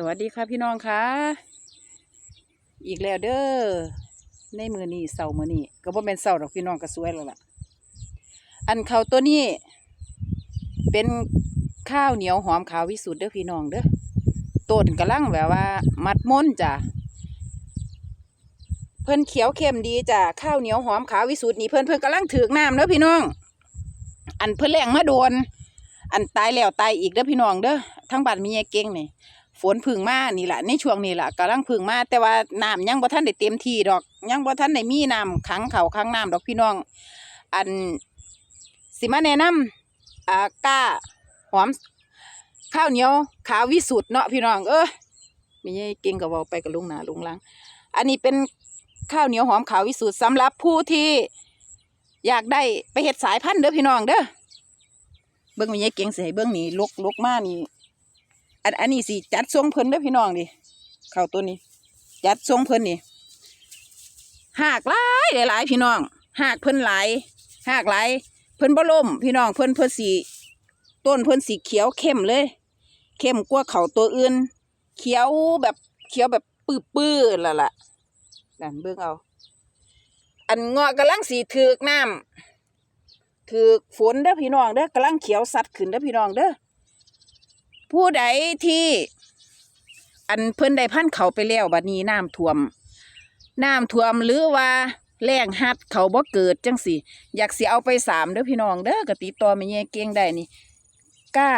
สวัสดีค่ะพี่น้องค่ะ อีกแล้วเด้อในมือนี้เสามือนี้ก็บ่แม่นเสาร์ดอกพี่น้องก็สวยแล้วล่ะ อันเขาตัวนี้ เป็นข้าวเหนียวหอมขาววิสุทธ์เด้อพี่น้องเด้อต้นกำลังแบบว่า มัดม้นจ้ะเพิ่นเขียวเข้มดีจ้ะข้าวเหนียวหอมขาววิสุทธ์นี่เพิ่นเพิ่นกำลังถือกน้ำเด้อพี่น้อง อันเพิ่นแรงมาโดนอันตายแล้วตายอีกเด้อพี่น้องเด้อทั้งบ้านมียายเก่งนี่ ฝนพึ่งมานี่แหละในช่วงนี้แหละกำลังพึ่งมาแต่ว่าน้ำยังบ่ทันได้เต็มที่ดอก ยังบ่ทันได้มีน้ำขังเขาขังน้ำดอกพี่น้อง อันสิมาแนะนำอ่าก้าหอมข้าวเหนียวขาววิสุทธ์เนาะพี่น้องเออมียายเก่งก็เว้าไปกับลุงหนาลุงลัง อันนี้เป็นข้าวเหนียวหอมขาววิสุทธ์สำหรับผู้ที่อยากได้ไปเฮ็ดสายพันธุ์เด้อพี่น้องเด้อเบิ่งมียายเก่งสิให้เบิ่งนี่ลุกลุกมานี่ อันอันนี้สิจัดทรงเพิ่นเด้อพี่น้องดิเข้าตัวนี้ จัดทรงเพิ่นนี่หากหลายหลายพี่น้องหากเพิ่นหลายหากหลายเพิ่นบ่ล่มพี่น้องเพิ่นเพิ่นสีต้นเพิ่นสีเขียวเข้มเลย เข้มกว่าเข่าตัวอื่น เขียวแบบเขียวแบบปื้อๆล่ะล่ะนั่นเบิ่งเอา อันงาะกำลังสีถือกน้ำถือฝนเด้อพี่น้องเด้อกำลังเขียวสัดขึ้นเด้อพี่น้องเด้อ ผู้ใดที่ อันเพิ่นได้พันเขาไปแล้วบัดนี้น้ำท่วม น้ำท่วมหรือว่าแรงฮัดเขาบ่เกิดจังสิอยากสิเอาไปสามเด้อพี่น้องเด้อกติดต่อแม่แย่เก่งได้นี่กล้า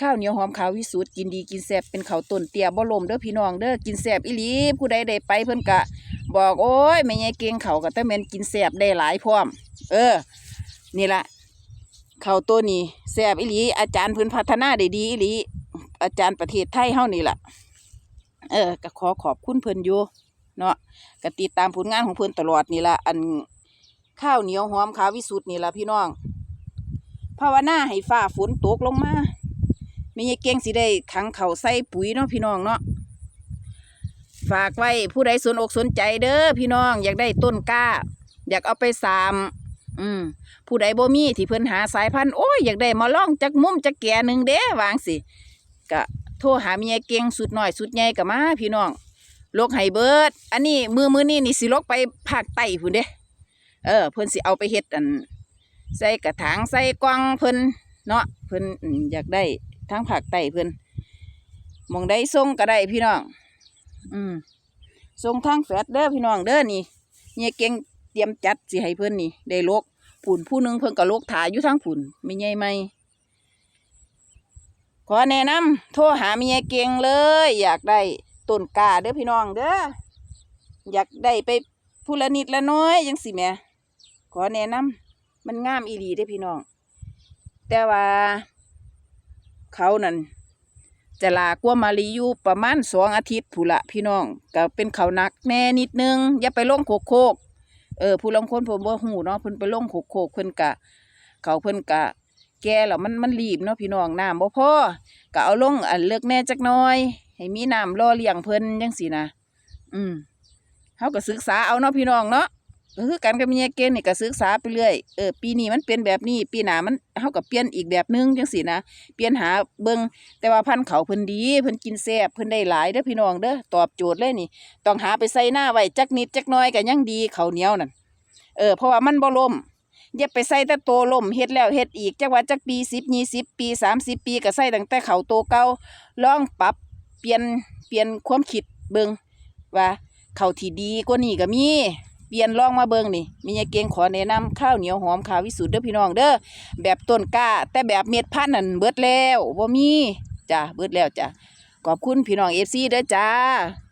ข้าวเหนียวหอมขาววิสุทธ์กินดีกินแซ่บเป็นข้าวต้นเตียบ่ลมเด้อพี่น้องเด้อกินแซ่บอีหลีผู้ใดได้ไปเพิ่นกะ บอกโอ้ยแม่แย่เก่งเขาก็แต่แม่นกินแซ่บได้หลายพร้อม เออ นี่ละ เขาวตัวนี้แซ่บอีหลีอาจารย์พื้นพัฒนาได้ดีอีหลีอาจารย์ประเทศไทยเฮานี่ล่ะเออก็ขอขอบคุณเพิ่นอยู่เนาะก็ติดตามผลงานของเพิ่นตลอดนี่ล่ะอันข้าวเหนียวหอมขาววิสุทธ์นี่ล่ะพี่น้องภาวนาให้ฟ้าฝนตกลงมาไม่ใช่เก่งสิได้ขังเขาวใส่ปุ๋ยเนาะพี่น้องเนาะฝากไว้ผู้ใดสนอกสนใจเด้อพี่น้องอยากได้ต้นกล้า อยากเอาไปสาม อืมผู้ใดบ่มีที่เพิ่นหาสายพันธุ์โอ้ยอยากได้มาลองจักมุมจักแก่หนึ่งเด้วางสิก็โทรหาเมียเก่งสุดน้อยสุดใหญ่ก็มาพี่น้องลกให้เบิด อันนี้มือมือนี่นี่สิลกไปภาคใต้พุ่นเด้เออ เพิ่นสิเอาไปเฮ็ดอัน ใส่กระถางใส่กล่องเพิ่นเนาะเพิ่นอืมอยากได้ทางภาคใต้เพิ่นมองได้ส่งก็ได้พี่น้อง อืมส่งทางแฟดเด้อพี่น้องเด้อนี่เมียเก่ง เตรียมจัดสิให้เพิ่อนนี่ ได้ลกผุนผู้หนึ่งเพิ่นก็ลกถ่ายอยู่ทางผุนไม่ใหญ่ไหมขอแนะนำโทรหาเมียเก่งเลย อยากได้ต้นกาเด้อพี่น้องเด้ออยากได้ไปผู้ละนิดละน้อยยังสิแม่ขอแนะนำมันงามอีหลีเด้อพี่น้อง แต่ว่า เขานั่นจะลากว่ามาลีอยู่ประมาณสองอาทิตย์ผู้ละพี่น้องก็เป็นเขานักแน่นิดนึง อย่าไปลงโคกโคก เออผู้ลางคนผมบ่หูเนาะเพิ่นไปลงโขกโขกเพิ่นกะ เขาเพิ่นกะ แก่แล้วมันมันรีบเนาะพี่น้องน้ำบ่พอก็เอาลงอันเลิกแน่จักหน่อย ให้มีน้ำรอเลี้ยงเพิ่นจังซี่นะอืมเฮาก็ศึกษาเอาเนาะพี่น้องเนาะ ก็คือกันกับเมียเกณฑ์นี่ก็ศึกษาไปเรื่อยเออปีนี้มันเป็นแบบนี้ ปีหน้ามันเฮาก็เปลี่ยนอีกแบบนึงจังซี่นะเปลี่ยนหาเบิ่งแต่ว่าพันธุ์เขาเพิ่นดีเพิ่นกินแซ่บเพิ่นได้หลายเด้อพี่น้องเด้อตอบโจทย์เลยนี่ ต้องหาไปใส่หน้าไว้จักนิดจักน้อยก็ยังดีเขาเหนียวนั่นเออเพราะว่ามันบ่ล่มอย่าไปใส่แต่โตล่มเฮ็ดแล้วเฮ็ดอีกจักว่าจักปีสิบยี่สิบปีสามสิบปีก็ใส่ตั้งแต่เขาโตเก่าลองปรับเปลี่ยนเปลี่ยนความคิดเบิ่งว่าเขาที่ดีกว่านี้ก็มี เปลี่ยนลองมาเบิ่งนี่มียายเก่งขอแนะนำข้าวเหนียวหอมขาววิสุทธ์เด้อพี่น้องเด้อแบบต้นกล้า แต่แบบเม็ดพันธุ์นั่นเบิดแล้วบ่มีจ้ะเบิดแล้วจ้ะขอบคุณพี่น้องเอซีเด้อจ้า